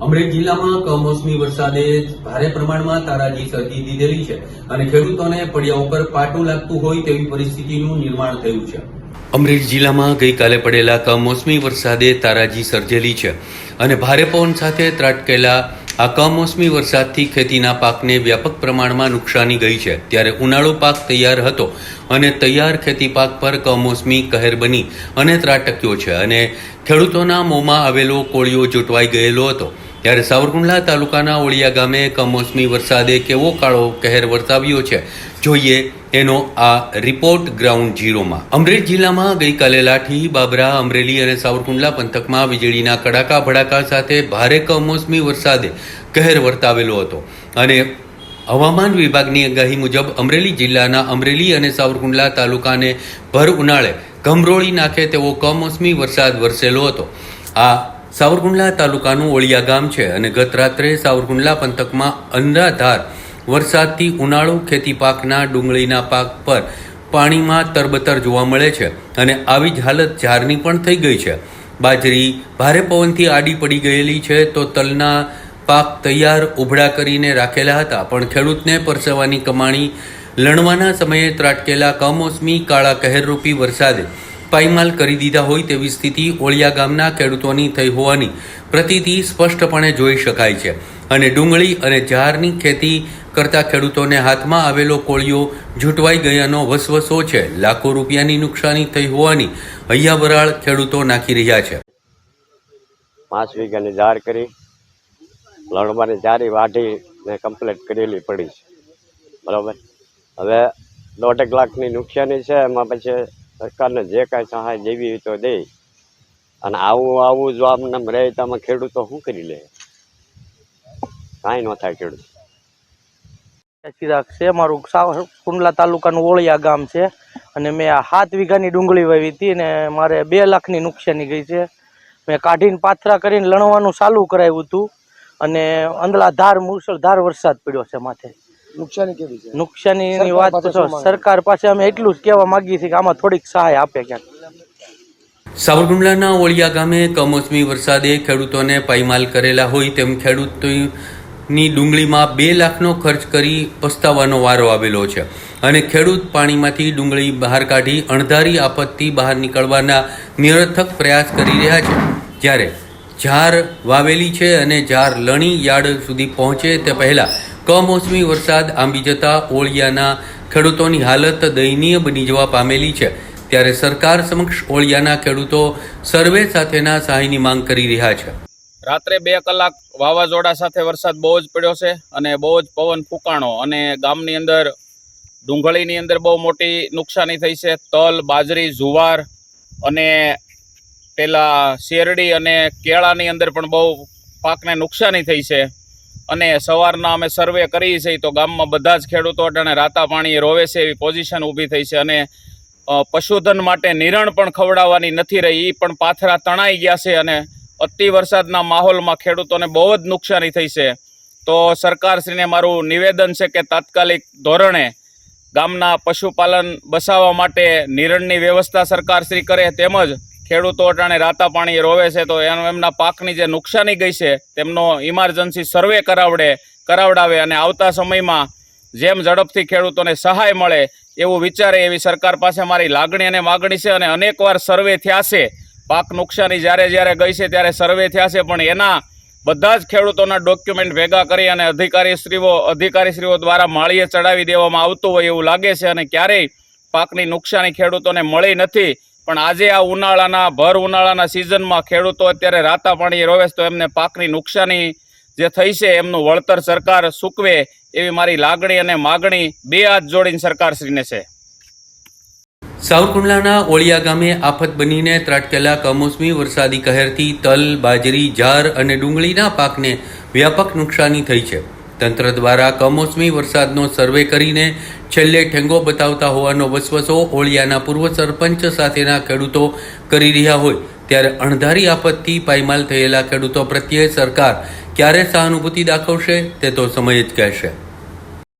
અમરેલી જિલ્લામાં કમોસમી વરસાદે ભારે પ્રમાણમાં તારાજી સર્જી દીધેલી છે અને ખેડૂતોને પડ્યા ઉપર પાટું લાગતું હોય તેવી પરિસ્થિતિનું નિર્માણ થયું છે. અમરેલી જિલ્લામાં ગઈકાલે પડેલા કમોસમી વરસાદે તારાજી સર્જેલી છે અને ભારે પવન સાથે ત્રાટકેલા આ કમોસમી વરસાદથી ખેતીના પાકને વ્યાપક પ્રમાણમાં નુકસાની ગઈ છે. ત્યારે ઉનાળો પાક તૈયાર હતો અને તૈયાર ખેતી પાક પર કમોસમી કહેર બની અને ત્રાટક્યો છે અને ખેડૂતોના મોંમાં આવેલો કોળિયો જોટવાઈ ગયેલો હતો. ત્યારે સાવરકુંડલા તાલુકાના ઓળિયા ગામે કમોસમી વરસાદે કેવો કાળો કહેર વરસાવ્યો છે, જોઈએ એનો આ રિપોર્ટ ગ્રાઉન્ડ ઝીરોમાં. અમરેલી જિલ્લામાં ગઈકાલે લાઠી, બાબરા, અમરેલી અને સાવરકુંડલા પંથકમાં વીજળીના કડાકા ભડાકા સાથે ભારે કમોસમી વરસાદે કહેર વર્તાવેલો હતો. અને હવામાન વિભાગની આગાહી મુજબ અમરેલી જિલ્લાના અમરેલી અને સાવરકુંડલા તાલુકાને ભર ઉનાળે ગમરોળી નાખે તેવો કમોસમી વરસાદ વરસેલો હતો. આ સાવરકુંડલા તાલુકાનું ઓળિયા ગામ છે અને ગત રાત્રે સાવરકુંડલા પંથકમાં અંધાધાર વરસાદથી ઉનાળો ખેતી પાકના ડુંગળીના પાક પર પાણીમાં તરબતર જોવા મળે છે અને આવી જ હાલત ઝારની પણ થઈ ગઈ છે. બાજરી ભારે પવનથી આડી પડી ગયેલી છે તો તલના પાક તૈયાર ઉભડા કરીને રાખેલા હતા પણ ખેડૂતને પરસેવાની કમાણી લણવાના સમયે ત્રાટકેલા કમોસમી કાળા કહેરરૂપી વરસાદે પાયમાલ કરી દીધા હોય તેવી સ્થિતિ ઓળિયા ગામના ખેડૂતોની થઈ હોવાની પ્રતિતિ સ્પષ્ટપણે જોઈ શકાય છે. અને ડુંગળી અને ઝારની ખેતી કરતા ખેડૂતોને હાથમાં આવેલો કોળિયો ઝૂંટવાઈ ગયાનો વસવસો છે. લાખો રૂપિયાની નુકસાની થઈ હોવાની હૈયાવરાળ ખેડૂતો નાખી રહ્યા છે. પાંચ વીઘાની ઝાડ કરી લણવાની જારી વાઢી ને કમ્પ્લીટ કરેલી પડી છે. બરાબર? હવે દોઢેક લાખની નુકસાની છે, એમાં પછી સરકારને જે કાંઈ સહાય હોય તો દે. અને આવું આવું જો આમને રહે તો આમાં ખેડૂતો શું કરી લે? કાંઈ ન થાય ખેડૂત. છે. મારું સાવ કુંડલા તાલુકાનું ઓળિયા ગામ છે. અને મેં સાત વીઘાની ડુંગળી વાવી હતી ને મારે બે લાખની નુકસાની ગઈ છે. મેં કાઢીને પાથરા કરીને લણવાનું ચાલુ કરાવ્યું હતું. અને અંદળાધાર મુસળધાર વરસાદ પડ્યો છે માથે. નુકસાની કેવી છે? નુકસાનીની વાત તો સરકાર પાસે અમે એટલું જ કહેવા માંગીએ છીએ કે આમાં થોડીક સહાય આપે ક્યાંક. સાવરકુંડલાના ઓળિયા ગામે કમોસમી વરસાદે ખેડૂતોને પાયમાલ કરેલા હોય તેમ ખેડૂતની ડુંગળીમાં બે લાખનો ખર્ચ કરી પસ્તાવાનો વારો આવેલો છે. અને ખેડૂત પાણીમાંથી ડુંગળી બહાર કાઢી અણધારી આપત્તિ બહાર નીકળવાના નિરર્થક પ્રયાસ કરી રહ્યા છે. જ્યારે ઝાર વાવેલી છે અને ઝાર લણી યાર્ડ સુધી પહોંચે તે પહેલા કમોસમી વરસાદ આંબી જતા ઓળિયાના ખેડૂતોની હાલત દયનીય બની જવા પામેલી છે. ત્યારે સરકાર સમક્ષ ઓળિયાના ખેડૂતો સર્વે સાથેના સહાયની માંગ કરી રહ્યા છે. રાત્રે બે કલાક વાવાઝોડા સાથે વરસાદ બહુ જ પડ્યો છે અને બહુ જ પવન ફૂંકાણો અને ગામની અંદર ડુંગળીની અંદર બહુ મોટી નુકસાની થઈ છે. તલ, બાજરી, જુવાર અને પેલા શેરડી અને કેળાની અંદર પણ બહુ પાકને નુકસાની થઈ છે. અને સવારના અમે સર્વે કરી છે તો ગામમાં બધા જ ખેડૂતો અટાણે રાતા પાણીએ રોવે છે એવી પોઝિશન ઊભી થઈ છે અને પશુધન માટે નિરણ પણ ખવડાવવાની નથી રહી એ પણ પાથરા તણાઈ ગયા છે અને અતિ વરસાદના માહોલમાં ખેડૂતોને બહુ જ નુકસાની થઈ છે. તો સરકારશ્રીને મારું નિવેદન છે કે તાત્કાલિક ધોરણે ગામના પશુપાલન બસાવવા માટે નિરણની વ્યવસ્થા સરકારશ્રી કરે તેમજ ખેડૂતો અટાણે રાતા પાણી રોવે છે, તો એનો એમના પાકની જે નુકસાની ગઈ છે, તેમનો ઇમરજન્સી સર્વે કરાવડે, કરાવડાવે અને આવતા સમયમાં જેમ ઝડપથી ખેડૂતોને સહાય મળે એવું વિચારે એવી સરકાર પાસે મારી લાગણી અને માગણી છે અને અનેકવાર સર્વે થયા છે. પાક નુકસાની જ્યારે જ્યારે ગઈ છે ત્યારે સર્વે થયા છે, પણ એના બધા જ ખેડૂતોના ડોક્યુમેન્ટ ભેગા કરી અને અધિકારીશ્રીઓ અધિકારીશ્રીઓ દ્વારા માળીએ ચડાવી દેવામાં આવતું હોય એવું લાગે છે અને ક્યારેય પાકની નુકસાની ખેડૂતોને મળી નથી. પણ આજે આ ઉનાળાના, ભર ઉનાળાના સિઝનમાં ખેડૂતો અત્યારે રાતા પાણી રોવે તો એમને પાકની નુકસાની જે થઈ છે એમનું વળતર સરકાર સૂકવે એવી મારી લાગણી અને માગણી બે હાથ જોડીને સરકારશ્રીને છે. સાવરકુંડલાના ઓળિયા ગામે આફત બનીને ત્રાટકેલા કમોસમી વરસાદી કહેરથી તલ, બાજરી જાર અને ડુંગળીના પાકને વ્યાપક નુકસાની થઈ છે. તંત્ર દ્વારા કમોસમી વરસાદનો સર્વે કરીને છેલ્લે ઠેંગો બતાવતા હોવાનો વસવસો ઓળિયાના પૂર્વ સરપંચ સાથેના ખેડૂતો કરી રહ્યા હોય, ત્યારે અણધારી આફતથી પાયમાલ થયેલા ખેડૂતો પ્રત્યે સરકાર ક્યારે સહાનુભૂતિ દાખવશે તે તો સમય જ કહેશે.